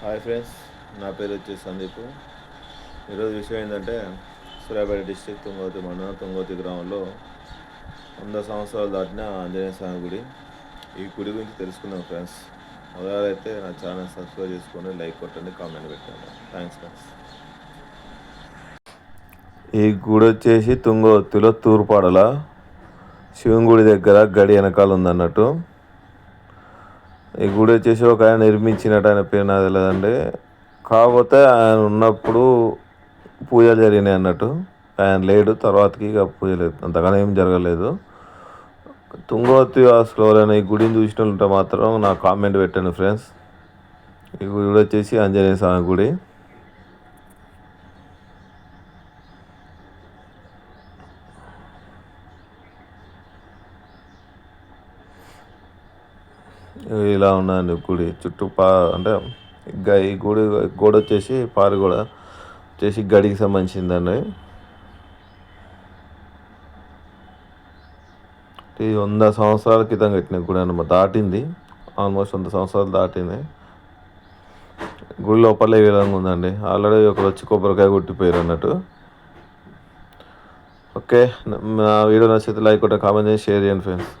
Hi friends నా పేరు వచ్చి సందీప్. ఈరోజు విషయం ఏంటంటే సూర్యాపేట డిస్టిక్ తుంగోతి మండలం తుంగోతి గ్రామంలో వంద సంవత్సరాలు దాటిన ఆంజనేయ స్వామి గుడి. ఈ గుడి గురించి తెలుసుకుందాం ఫ్రెండ్స్. మొదలైతే నా ఛానల్ సబ్స్క్రైబ్ చేసుకొని లైక్ కొట్టండి కామెంట్ పెట్టండి. Thanks friends. ఈ గుడి వచ్చేసి తుంగవతిలో తూర్పాడల శివుని గుడి దగ్గర గడి వెనకాల ఉందన్నట్టు. ఈ గుడి వచ్చేసి ఒక ఆయన నిర్మించినట్టు ఆయన పేరు నాకు తెలియదండి కాకపోతే ఆయన ఉన్నప్పుడు పూజలు జరిగినాయి అన్నట్టు. ఆయన లేడు తర్వాతకి ఇక పూజలు అంతగానే ఏం జరగలేదు. తుంగవతి వాసులు ఎవరైనా ఈ గుడిని చూసిన ఉంటే మాత్రం నా కామెంట్ పెట్టండి ఫ్రెండ్స్. ఈ గుడి వచ్చేసి ఆంజనేయ స్వామి గుడి. ఇలా ఉన్నదండి గుడి చుట్టూ పా అంటే ఈ గుడి గోడ వచ్చేసి పారు గోడ వచ్చేసి గడికి సంబంధించిందండి. ఇది వంద సంవత్సరాల క్రితం కట్టిన గుడి అనమాట దాటింది. ఆల్మోస్ట్ వంద సంవత్సరాలు దాటింది. గుడి లోపల ఏ విధంగా ఉందండి. ఆల్రెడీ ఒకరు వచ్చి కొబ్బరికాయ కొట్టిపోయారు అన్నట్టు. ఓకే నా వీడియో నచ్చితే లైక్ కొట్టే కామెంట్ చేసి షేర్ చేయండి ఫ్రెండ్స్.